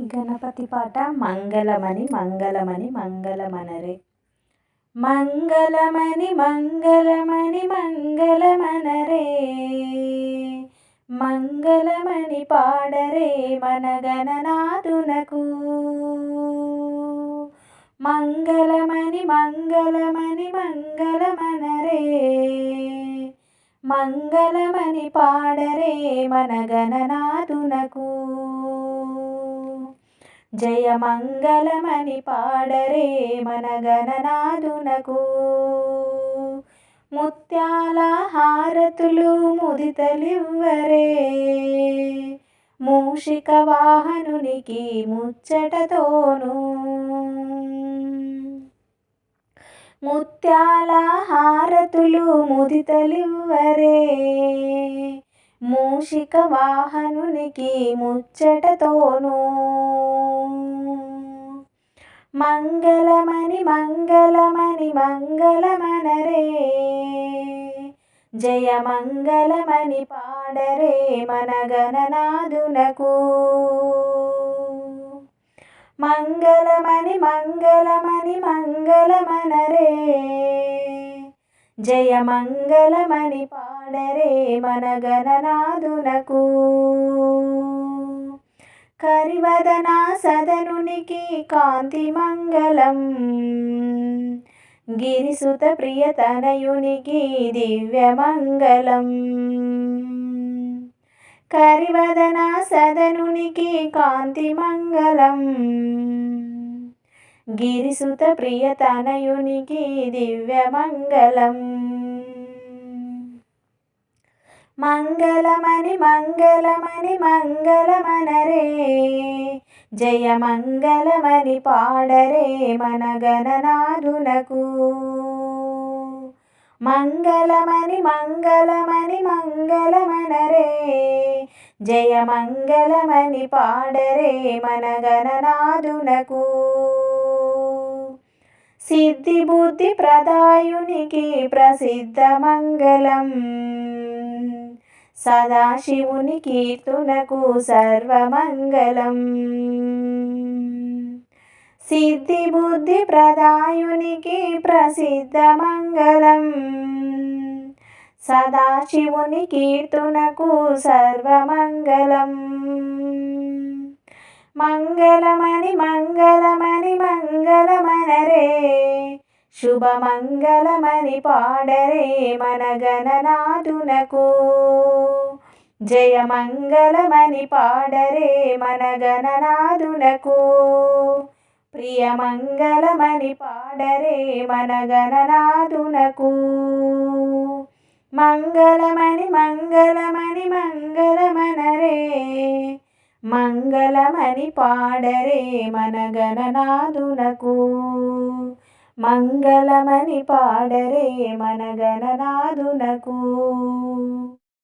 గణపతి పాట మంగళమని మంగళమని మంగళమనరే. మంగళమని మంగళమని మంగళమనరే. మంగళమని పాడరే మన గణనాథునకు. మంగళమని మంగళమని మంగళమనరే. మంగళమని పాడరే మన గణనాథునకు. జయమంగళమని పాడరే మన గణనాథునకు ముత్యాల హారతులు ముదితలివ్వరే. మూషిక వాహనునికి ముచ్చటతోను. ముత్యాల హారతులు ముదితలివ్వరే. మూషిక వాహనునికి ముచ్చటతోనూ. మంగళమణి మంగళమణి మంగళమనరే. జయ మంగళమణి పాడరే మన గణనాథునకు. మంగళమణి మంగళమని మంగళమనరే. జయ మంగళమణి పాడరే మన గణనాథునకు. కరివదనా సదనునికి కాంతి మంగళం గిరిసుత ప్రియతనయునికి దివ్యమంగళం. కరివదనా సదనునికి కాంతి మంగళం గిరిసుత ప్రియతనయునికి దివ్యమంగళం. మంగళమని మంగళమని మంగళమనరే. జయ మంగళమని పాడరే మన గణనాథునకు. మంగళమని మంగళమని మంగళమనరే. జయ మంగళమని పాడరే మన గణనాథునకు. సిద్ధి బుద్ధి ప్రదాయునికి ప్రసిద్ధ మంగళం. సదాశివుని కీర్తునకు సర్వమంగళం. సిద్ధి బుద్ధి ప్రదాయునికి ప్రసిద్ధ మంగళం. సదాశివుని కీర్తునకు సర్వమంగళం. మంగళమని మంగళ శుభమంగళమని పాడరే మన గణనాథునకు జయమంగళమని పాడరే మన గణనాథునకు ప్రియమంగళమని పాడరే మన గణనాథునకు మంగళమని మంగళమని మంగళమనరే. మంగళమని పాడరే మన గణనాథునకు మంగళమని పాడరే మన గణనాథునకు.